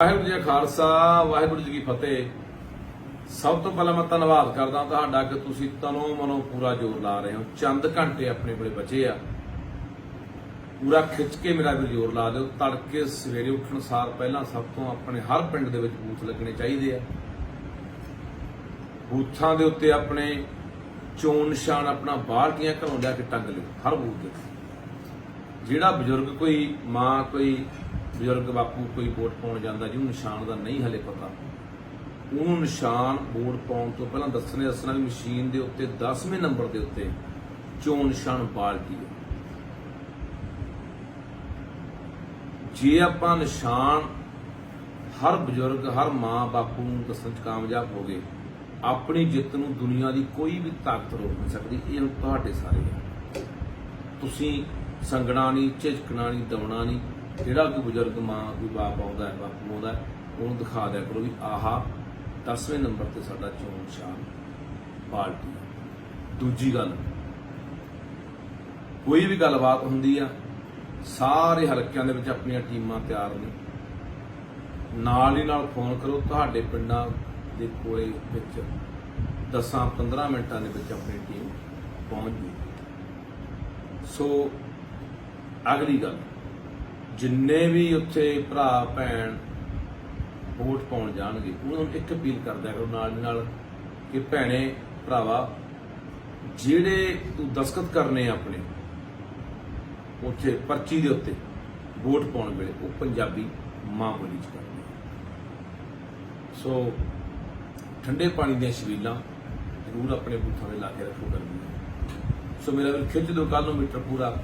ਵਾਹਿਗੁਰੂ ਜੀ ਖਾਲਸਾ, ਵਾਹਿਗੁਰੂ ਜੀ ਕੀ ਫਤਿਹ। ਸਭ ਤੋਂ ਪਹਿਲਾਂ ਮੈਂ ਧੰਨਵਾਦ ਕਰਦਾ ਤੁਹਾਡਾ ਕਿ ਤੁਸੀਂ ਤਨੋਂ ਮਨੋਂ ਪੂਰਾ ਜ਼ੋਰ ਲਾ ਰਹੇ ਹੋ। ਚੰਦ ਘੰਟੇ ਆਪਣੇ ਕੋਲੇ ਬਚੇ ਆ। ਪੂਰਾ ਖਿੱਚ ਕੇ ਮੇਰਾ ਵੀ ਜ਼ੋਰ ਲਾ ਦਿਓ। ਤੜਕੇ ਸਵੇਰੇ ਉੱਠਣ ਸਾਰ ਪਹਿਲਾਂ ਸਭ ਤੋਂ ਆਪਣੇ ਹਰ ਪਿੰਡ ਦੇ ਵਿੱਚ ਬੂਥ ਲੱਗਣੇ ਚਾਹੀਦੇ ਆ। ਬੂਥਾਂ ਦੇ ਉੱਤੇ ਆਪਣੇ ਚੋਣ ਨਿਸ਼ਾਨ ਆਪਣਾ ਬਾਲਟੀਆਂ ਘਰੋਂ ਲਿਆ ਕੇ ਟੰਗ ਲਿਓ, ਹਰ ਬੂਥ ਤੇ ਜਿਹੜਾ ਬਜ਼ੁਰਗ ਕੋਈ ਮਾਂ, ਕੋਈ ਬਜ਼ੁਰਗ ਬਾਪੂ ਕੋਈ ਵੋਟ ਪਾਉਣ ਜਾਂਦਾ ਜਿਹਨੂੰ ਨਿਸ਼ਾਨ ਦਾ ਨਹੀਂ ਹਲੇ ਪਤਾ। ਉਹਨੂੰ ਨਿਸ਼ਾਨ ਵੋਟ ਪਾਉਣ ਤੋਂ ਪਹਿਲਾਂ ਦੱਸਣੇ, ਦੱਸਣਾ ਵੀ ਮਸ਼ੀਨ ਦੇ ਉੱਤੇ 10ਵੇਂ ਨੰਬਰ ਦੇ ਉੱਤੇ ਚੋਣ ਨਿਸ਼ਾਨ ਬਾਲਟੀ ਹੈ। ਜੇ ਆਪਾਂ ਨਿਸ਼ਾਨ ਹਰ ਬਜ਼ੁਰਗ, ਹਰ ਮਾਂ ਬਾਪੂ ਨੂੰ ਦੱਸਣ ਚ ਕਾਮਯਾਬ ਹੋ ਗਏ ਆਪਣੀ ਜਿੱਤ ਨੂੰ ਦੁਨੀਆ ਦੀ ਕੋਈ ਵੀ ਤਾਕਤ ਰੋਕ ਨਹੀਂ ਸਕਦੀ। ਇਹ ਤੁਹਾਡੇ ਸਾਰੇ ਤੁਸੀਂ ਸੰਗਣਾ ਨਹੀਂ, ਝਿਜਕਣਾ ਨਹੀਂ ਦਵਣਾ ਨਹੀਂ ਜਿਹੜਾ ਕੋਈ ਬਜ਼ੁਰਗ ਮਾਂ, ਕੋਈ ਬਾਪ ਆਉਂਦਾ ਹੈ, ਬਾਪੂ ਆਉਂਦਾ ਉਹਨੂੰ ਦਿਖਾ ਦਿਆ ਕਰੋ ਵੀ ਆਹਾ 10ਵੇਂ ਨੰਬਰ ਤੇ ਸਾਡਾ ਚੋਣ ਨਿਸ਼ਾਨ ਪਾਰਟੀ ਦੂਜੀ ਗੱਲ, ਕੋਈ ਵੀ ਗੱਲਬਾਤ ਹੁੰਦੀ ਆ, ਸਾਰੇ ਹਲਕਿਆਂ ਦੇ ਵਿੱਚ ਆਪਣੀਆਂ ਟੀਮਾਂ ਤਿਆਰ ਨੇ। ਨਾਲ ਹੀ ਨਾਲ ਫੋਨ ਕਰੋ, ਤੁਹਾਡੇ ਪਿੰਡਾਂ ਦੇ ਕੋਲੇ ਵਿੱਚ 10-15 ਮਿੰਟਾਂ ਦੇ ਵਿੱਚ ਆਪਣੀ ਟੀਮ ਪਹੁੰਚ ਜੂ ਸੋ, ਅਗਲੀ ਗੱਲ ਜਿੰਨੇ ਵੀ ਉੱਥੇ ਭਰਾ, ਭੈਣ ਵੋਟ ਪਾਉਣ ਜਾਣਗੇ, ਉਹਨਾਂ ਨੂੰ ਇੱਕ ਅਪੀਲ ਕਰਦਾ ਕਰੋ ਨਾਲ ਦੀ ਨਾਲ ਕਿ ਭੈਣੇ, ਭਰਾਵਾ, ਜਿਹੜੇ ਤੂੰ ਦਸਖਤ ਕਰਨੇ ਆਪਣੇ, ਉੱਥੇ ਪਰਚੀ ਦੇ ਉੱਤੇ ਵੋਟ ਪਾਉਣ ਵੇਲੇ ਉਹ ਪੰਜਾਬੀ ਮਾਂ ਬੋਲੀ ਚ ਕਰਦੇ ਸੋ ਠੰਡੇ ਪਾਣੀ ਦੀਆਂ ਛਬੀਲਾਂ ਜ਼ਰੂਰ ਆਪਣੇ ਬੂਥਾਂ ਦੇ ਲਾ ਕੇ ਰੱਖੋ ਕਰਨੀ ਸੋ ਮੇਰਾ ਵੀ ਖਿੱਚ ਦੋ ਕੱਲ ਨੂੰ ਮੀਟਰ ਪੂਰਾ।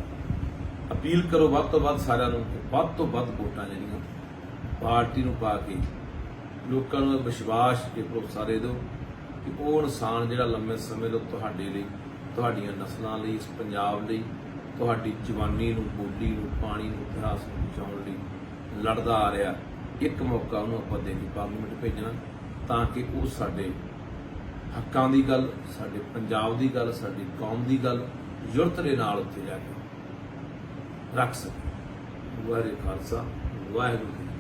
ਅਪੀਲ ਕਰੋ ਵੱਧ ਤੋਂ ਵੱਧ ਸਾਰਿਆਂ ਨੂੰ ਵੱਧ ਤੋਂ ਵੱਧ ਵੋਟਾਂ ਜਿਹੜੀਆਂ ਪਾਰਟੀ ਨੂੰ ਪਾ ਕੇ ਲੋਕਾਂ ਨੂੰ ਵਿਸ਼ਵਾਸ ਤੇ ਭਰੋਸਾ ਦੇ ਦਿਓ ਕਿ ਉਹ ਇਨਸਾਨ ਜਿਹੜਾ ਲੰਮੇ ਸਮੇਂ ਤੋਂ ਤੁਹਾਡੇ ਲਈ, ਤੁਹਾਡੀਆਂ ਨਸਲਾਂ ਲਈ, ਇਸ ਪੰਜਾਬ ਲਈ, ਤੁਹਾਡੀ ਜਵਾਨੀ ਨੂੰ, ਬੋਲੀ ਨੂੰ, ਪਾਣੀ ਨੂੰ, ਇਤਿਹਾਸ ਨੂੰ ਬਚਾਉਣ ਲਈ ਲੜਦਾ ਆ ਰਿਹਾ, ਇੱਕ ਮੌਕਾ ਉਹਨੂੰ ਆਪਾਂ ਦੇ ਕੇ ਪਾਰਲੀਮੈਂਟ ਭੇਜਣਾ ਤਾਂ ਕਿ ਉਹ ਸਾਡੇ ਹੱਕਾਂ ਦੀ ਗੱਲ, ਸਾਡੇ ਪੰਜਾਬ ਦੀ ਗੱਲ, ਸਾਡੀ ਕੌਮ ਦੀ ਗੱਲ ਜੁਰਤ ਦੇ ਨਾਲ ਉੱਤੇ ਜਾ ਕੇ ਰੱਖ ਸਕੇ। ਵਾਹਿਗੁਰੂ ਖਾਲਸਾ ਵਾਹਿਗੁਰੂ ਜੀ